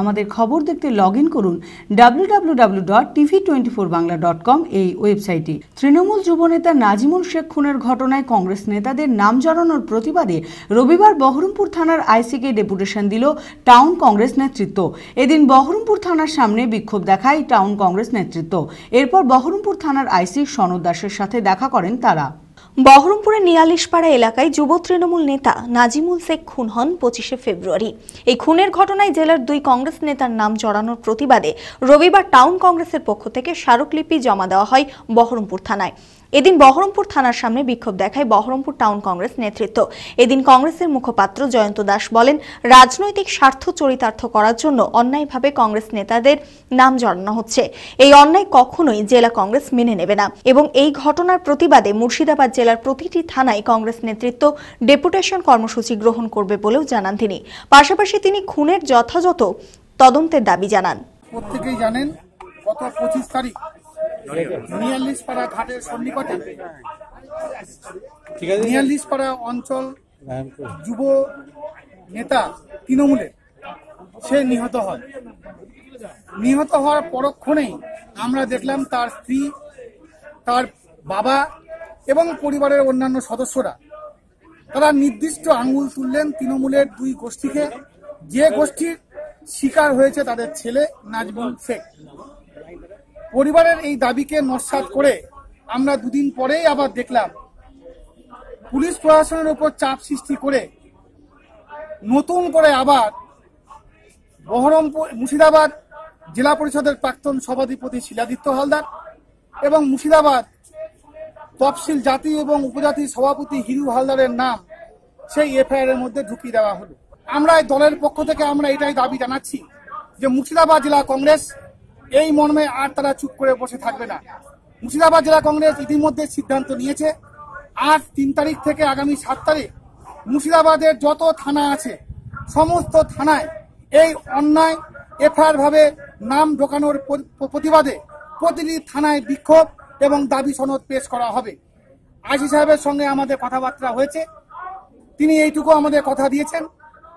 আমাদের খবর দেখতে লগ ইন করুন W dot TV twenty four Bangla dot com এই ওয়েবসাইটে। তৃণমূল যুবনেতা নাজিমুল শেখ খুনের ঘটনায় কংগ্রেস নেতাদের নাম জড়ানোর প্রতিবাদে রবিবার বহরমপুর থানার আইসিকে ডেপুটেশন দিল টাউন কংগ্রেস নেতৃত্ব। এদিন বহরমপুর থানার সামনে বিক্ষোভ দেখায় টাউন কংগ্রেস নেতৃত্ব। এরপর বহরমপুর থানার আইসি সনদ দাসের সাথে দেখা করেন তারা। বহরমপুরের নিয়ালিশপাড়া এলাকায় যুব তৃণমূল নেতা নাজিমুল শেখ খুন হন পঁচিশে ফেব্রুয়ারি। এই খুনের ঘটনায় জেলার দুই কংগ্রেস নেতার নাম জড়ানোর প্রতিবাদে রবিবার টাউন কংগ্রেসের পক্ষ থেকে স্মারকলিপি জমা দেওয়া হয় বহরমপুর থানায়। এদিন বহরমপুর থানার সামনে বিক্ষোভ দেখায় বহরমপুর টাউন কংগ্রেস নেতৃত্ব। এদিন কংগ্রেসের মুখপাত্র জয়ন্ত দাস বলেন, রাজনৈতিক স্বার্থ চরিতার্থ করার জন্য অন্যায়ভাবে কংগ্রেস নেতাদের নাম জড়ানো হচ্ছে। এই অন্যায় কখনোই জেলা কংগ্রেস মেনে নেবে না এবং এই ঘটনার প্রতিবাদে মুর্শিদাবাদ জেলার প্রতিটি থানায় কংগ্রেস নেতৃত্ব ডেপুটেশন কর্মসূচি গ্রহণ করবে বলেও জানান তিনি। পাশাপাশি তিনি খুনের যথাযথ তদন্তের দাবি জানান। প্রত্যেকেই জানেন, গত পঁচিশ তারিখ নিয়াল্লিশ পাড়া ঘাটের সন্নিকটে। নিয়াল্লিশ পাড়া অঞ্চল যুব নেতা তৃণমূলের। সে নিহত হয় নিহত হওয়ার পরক্ষণেই আমরা দেখলাম তার স্ত্রী তার বাবা এবং পরিবারের অন্যান্য সদস্যরা। তারা নির্দিষ্ট আঙ্গুল তুললেন তৃণমূলের দুই গোষ্ঠীকে। যে গোষ্ঠীর শিকার হয়েছে তাদের ছেলে নাজমুল শেখ। পরিবারের এই দাবিকে নস্বাত করে আমরা দুদিন পরেই আবার দেখলাম, পুলিশ প্রশাসনের উপর চাপ সৃষ্টি করে নতুন করে আবার বহরমপুর, মুর্শিদাবাদ জেলা পরিষদের প্রাক্তন সভাধিপতি শিলাদিত্য হালদার এবং মুর্শিদাবাদ তফসিল জাতি এবং উপজাতি সভাপতি হিরু হালদারের নাম সেই এফআইআর এর মধ্যে ঢুকিয়ে দেওয়া হলো। আমরা এই দলের পক্ষ থেকে আমরা এটাই দাবি জানাচ্ছি যে মুর্শিদাবাদ জেলা কংগ্রেস এই মর্মে আর তারা চুপ করে বসে থাকবে না। মুর্শিদাবাদ জেলা কংগ্রেস ইতিমধ্যে সিদ্ধান্ত নিয়েছে, আজ তিন তারিখ থেকে আগামী সাত তারিখ মুর্শিদাবাদের যত থানা আছে, সমস্ত থানায় এই অন্যায় এফআইআর ভাবে নাম ঢোকানোর প্রতিবাদে প্রতিটি থানায় বিক্ষোভ এবং দাবি সনদ পেশ করা হবে। আইসি সাহেবের সঙ্গে আমাদের কথাবার্তা হয়েছে। তিনি এইটুকু আমাদের কথা দিয়েছেন।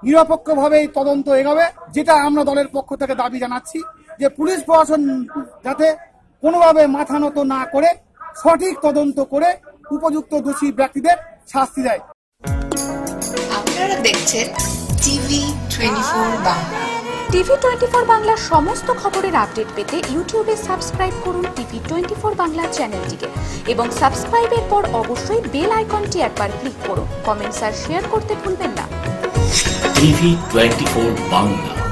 নিরপেক্ষভাবে এই তদন্ত এগোবে, যেটা আমরা দলের পক্ষ থেকে দাবি জানাচ্ছি। যে পুলিশ প্রশাসন যাতে কোনোভাবে মাথা নত না করে সঠিক তদন্ত করে উপযুক্ত দোষী ব্যক্তিদের শাস্তি দেয়। আপনারা দেখছেন TV twenty four Bangla. TV twenty four বাংলার সমস্ত খবরের আপডেট পেতে ইউটিউবে সাবস্ক্রাইব করুন টিভি টোয়েন্টি ফোর বাংলা চ্যানেলটিকে এবং সাবস্ক্রাইবের পর অবশ্যই বেল আইকনটি একবার ক্লিক করুন। কমেন্টস আর শেয়ার করতে ভুলবেন না। TV twenty four Bangla.